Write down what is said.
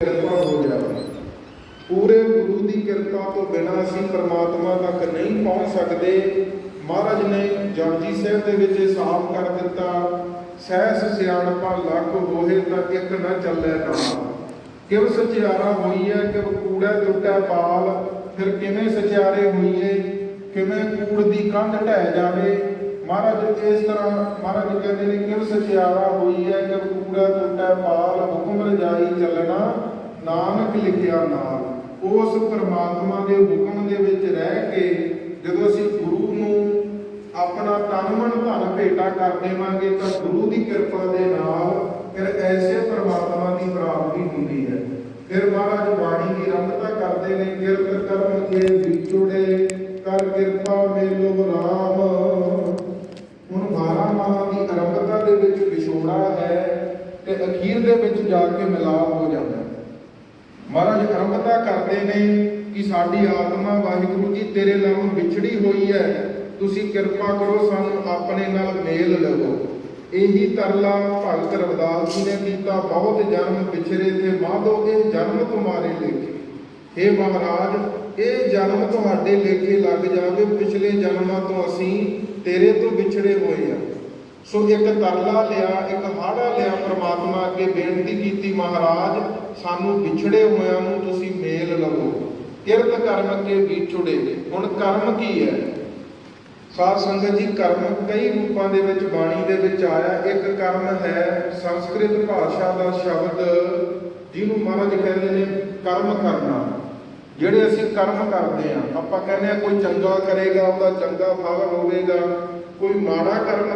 ਕਿਰਪਾ ਹੋ ਜਾਵੇ। ਪੂਰੇ ਗੁਰੂ ਦੀ ਕਿਰਪਾ ਤੋਂ ਬਿਨਾਂ ਅਸੀਂ ਪ੍ਰਮਾਤਮਾ ਤੱਕ ਨਹੀਂ ਪਹੁੰਚ ਸਕਦੇ। ਮਹਾਰਾਜ ਨੇ ਜਪਜੀ ਸਾਹਿਬ ਦੇ ਵਿੱਚ ਇਹ ਸਾਫ਼ ਕਰ ਦਿੱਤਾ, ਸਹਿਸ ਸਿਆਣਪਾ ਲੱਖ ਹੋਏ ਤਾਂ ਇੱਕ ਨਾ ਚੱਲੇ ਨਾਲ ਕਿਵ ਸਚਿਆਰਾ ਹੋਈਐ ਕਿਵ ਕੂੜਾ ਟੁੱਟੈ ਪਾਲ ਫਿਰ ਕਿਵੇਂ ਸਚਿਆਰੇ ਹੋਈਏ, ਕਿਵੇਂ ਕੂੜ ਦੀ ਕੰਧ ਢਹਿ ਜਾਵੇ ਮਹਾਰਾਜ ਇਸ ਤਰ੍ਹਾਂ ਮਹਾਰਾਜ ਕਹਿੰਦੇ ਨੇ, ਕਿਵ ਸਚਿਆਰਾ ਹੋਈਐ ਕਿਵ ਕੂੜਾ ਟੁੱਟੈ ਪਾਲ, ਹੁਕਮ ਰਜਾਈ ਚੱਲਣਾ, ਨਾਨਕ ਲਿਖਿਆ ਨਾਲ। ਉਸ ਪ੍ਰਮਾਤਮਾ ਦੇ ਹੁਕਮ ਦੇ ਵਿੱਚ ਰਹਿ ਕੇ ਜਦੋਂ ਅਸੀਂ ਗੁਰੂ ਨੂੰ ਆਪਣਾ ਤਨ ਮਨ ਧਨ ਭੇਟਾ ਕਰ ਦੇਵਾਂਗੇ, ਤਾਂ ਗੁਰੂ ਦੀ ਕਿਰਪਾ ਦੇ ਨਾਲ ਫਿਰ ਐਸੇ ਪ੍ਰਮਾਤਮਾ ਦੀ ਪ੍ਰਾਪਤੀ ਹੁੰਦੀ ਹੈ। ਫਿਰ ਮਹਾਰਾਜ ਬਾਣੀ ਦੀ ਰੰਗਤਾ ਕਰਦੇ ਨੇ, ਕਿਰਤ ਕਰਮ ਕੇ ਵਿਚੋੜੇ ਕਰ ਕਿਰਪਾ ਮੇਲੋ ਰਾਮ ਹੁਣ 12 ਮਾਹਾਂ ਦੀ ਅਰੰਭਤਾ ਦੇ ਵਿੱਚ ਹੈ ਤੇ ਅਖੀਰ ਦੇ ਵਿੱਚ ਜਾ ਕੇ ਮਿਲਾਪ ਹੋ ਜਾਂਦਾ ਹੈ। ਮਹਾਰਾਜ ਅਰੰਭਤਾ ਕਰਦੇ ਨੇ ਕਿ ਸਾਡੀ ਆਤਮਾ ਵਾਹਿਗੁਰੂ ਜੀ ਤੇਰੇ ਨਾਲੋਂ ਵਿਛੜੀ ਹੋਈ ਹੈ। ਤੁਸੀਂ ਕਿਰਪਾ ਕਰੋ, ਸਾਨੂੰ ਆਪਣੇ ਨਾਲ ਮੇਲ ਲਵੋ। ਇਹੀ ਤਰਲਾ ਭਗਤ ਰਵਿਦਾਸ ਜੀ ਨੇ ਕੀਤਾ। ਬਹੁਤ ਜਨਮ ਵਿਛੜੇ ਤੇ ਮਾਧੋ ਇਹ ਜਨਮ ਤੁਮਾਰੇ ਲੇਖੇ। हे ਮਹਾਰਾਜ, ਇਹ ਜਨਮ ਤੁਹਾਡੇ ਲੇਖੇ ਲੱਗ ਜਾਵੇ। ਪਿਛਲੇ ਜਨਮਾਂ ਤੋਂ ਅਸੀਂ ਤੇਰੇ ਤੋਂ ਵਿਛੜੇ ਹੋਏ ਆ ਸੋ ਇੱਕ ਤਰਲਾ ਲਿਆ, ਇੱਕ ਹਾੜਾ ਲਿਆ ਪ੍ਰਮਾਤਮਾ ਅੱਗੇ ਬੇਨਤੀ ਕੀਤੀ, ਮਹਾਰਾਜ, ਸਾਨੂੰ ਵਿਛੜੇ ਹੋਇਆਂ ਨੂੰ ਤੁਸੀਂ ਮੇਲ ਲਵੋ। ਕਿਰਤ ਕਰਮ ਕੇ ਵਿਛੜੇ ਹੁਣ ਕਰਮ ਕੀ ਹੈ? ਸਾਧ ਸੰਗਤ ਜੀ, ਕਰਮ ਕਈ ਰੂਪਾਂ ਦੇ ਵਿੱਚ, ਬਾਣੀ ਦੇ ਵਿੱਚ ਆਇਆ। ਇੱਕ ਕਰਮ ਹੈ ਸੰਸਕ੍ਰਿਤ ਭਾਸ਼ਾ ਦਾ ਸ਼ਬਦ, ਜਿਹਨੂੰ ਮਹਾਰਾਜ ਕਹਿੰਦੇ ਨੇ ਕਰਮ ਕਰਨਾ। ਜਿਹੜੇ ਅਸੀਂ ਕਰਮ ਕਰਦੇ ਆ ਆਪਾਂ ਕਹਿੰਦੇ ਆ ਕੋਈ ਚੰਗਾ ਕਰੇਗਾ, ਉਹਦਾ ਚੰਗਾ ਫਲ ਹੋਵੇਗਾ। ਕੋਈ ਮਾੜਾ ਕਰਮ